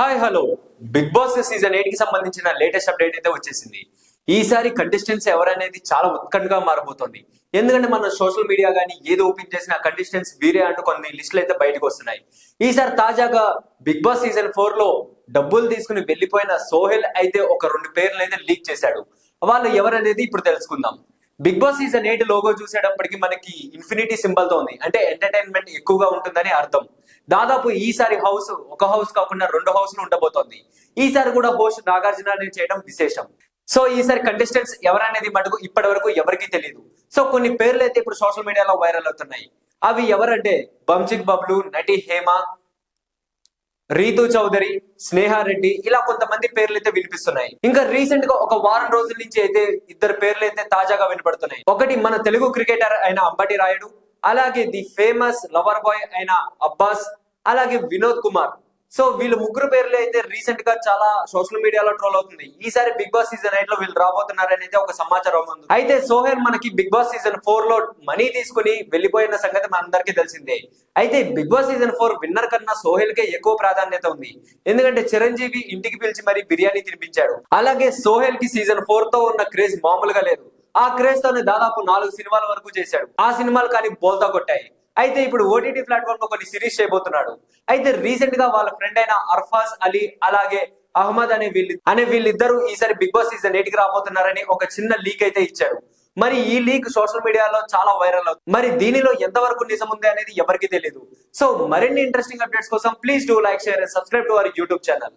Hi hello. Big boss season ఎయిట్కి సంబంధించిన latest update అయితే వచ్చేసింది. ఈసారి కంటెస్టెంట్స్ ఎవరనేది చాలా ఉత్కంఠగా మారబోతోంది. ఎందుకంటే మన సోషల్ మీడియా కానీ ఏది ఓపెన్ చేసినా కంటెస్టెంట్స్ వీరే అంటూ కొన్ని లిస్టులు అయితే బయటకు వస్తున్నాయి. ఈసారి తాజాగా బిగ్ బాస్ సీజన్ ఫోర్లో డబ్బులు తీసుకుని వెళ్ళిపోయిన సోహెల్ అయితే ఒక రెండు పేర్లు అయితే లీక్ చేశాడు. వాళ్ళు ఎవరనేది ఇప్పుడు తెలుసుకుందాం. Big boss season eight logo చూసేటప్పటికి మనకి ఇన్ఫినిటీ సింబల్తో ఉంది. అంటే ఎంటర్టైన్మెంట్ ఎక్కువగా ఉంటుందని అర్థం. దాదాపు ఈసారి హౌస్ ఒక హౌస్ కాకుండా రెండు హౌస్ ఉండబోతోంది. ఈసారి కూడా హోస్ట్ నాగార్జున చేయడం విశేషం. సో ఈసారి కంటెస్టెంట్స్ ఎవరనేది మటుకు ఇప్పటి వరకు ఎవరికి తెలియదు సో కొన్ని పేర్లు అయితే ఇప్పుడు సోషల్ మీడియాలో వైరల్ అవుతున్నాయి. అవి ఎవరంటే బంజిక్ బబ్లు నటి హేమ రీతు చౌదరి స్నేహారెడ్డి ఇలా కొంతమంది పేర్లు అయితే వినిపిస్తున్నాయి. ఇంకా రీసెంట్గా ఒక వారం రోజుల నుంచి అయితే ఇద్దరు పేర్లు అయితే తాజాగా వినపడుతున్నాయి. ఒకటి మన తెలుగు క్రికెటర్ అయిన అంబటి రాయుడు అలాగే ది ఫేమస్ లవర్ బాయ్ అయిన అబ్బాస్ అలాగే వినోద్ కుమార్. సో వీళ్ళు ముగ్గురు పేర్లు అయితే రీసెంట్గా చాలా సోషల్ మీడియాలో ట్రోల్ అవుతుంది. ఈసారి బిగ్ బాస్ సీజన్ ఎయిట్లో వీళ్ళు రాబోతున్నారు అనేది ఒక సమాచారం ఉంది అయితే సోహెల్ మనకి బిగ్ బాస్ సీజన్ ఫోర్లో మనీ తీసుకుని వెళ్ళిపోయిన సంగతి మనందరికీ తెలిసిందే. అయితే big boss season four winner కన్నా సోహెల్ కే ఎక్కువ ప్రాధాన్యత ఉంది. ఎందుకంటే చిరంజీవి ఇంటికి పిలిచి మరి బిర్యానీ తినిపించాడు. అలాగే సోహెల్కి సీజన్ ఫోర్తో ఉన్న క్రేజ్ మామూలుగా లేదు. ఆ క్రేజ్ తోనే దాదాపు నాలుగు సినిమాల వరకు చేశాడు. ఆ సినిమాలు కానీ బోల్తా కొట్టాయి. అయితే ఇప్పుడు ఓటీటీ ప్లాట్ఫామ్లో కొన్ని సిరీస్ చేయబోతున్నాడు. అయితే రీసెంట్గా వాళ్ళ ఫ్రెండ్ అయిన అర్ఫాజ్ అలీ అలాగే అహ్మద్ అనే వీళ్ళు అనే వీళ్ళిద్దరూ ఈసారి బిగ్ బాస్ సీజన్ ఎయిట్కి రాబోతున్నారని ఒక చిన్న లీక్ అయితే ఇచ్చాడు. మరి ఈ లీక్ సోషల్ మీడియాలో చాలా వైరల్ అవుతుంది. మరి దీనిలో ఎంతవరకు నిజం ఉంది అనేది ఎవరికి తెలియదు సో మరిన్ని ఇంట్రెస్టింగ్ అప్డేట్స్ కోసం please do like share and subscribe to our YouTube channel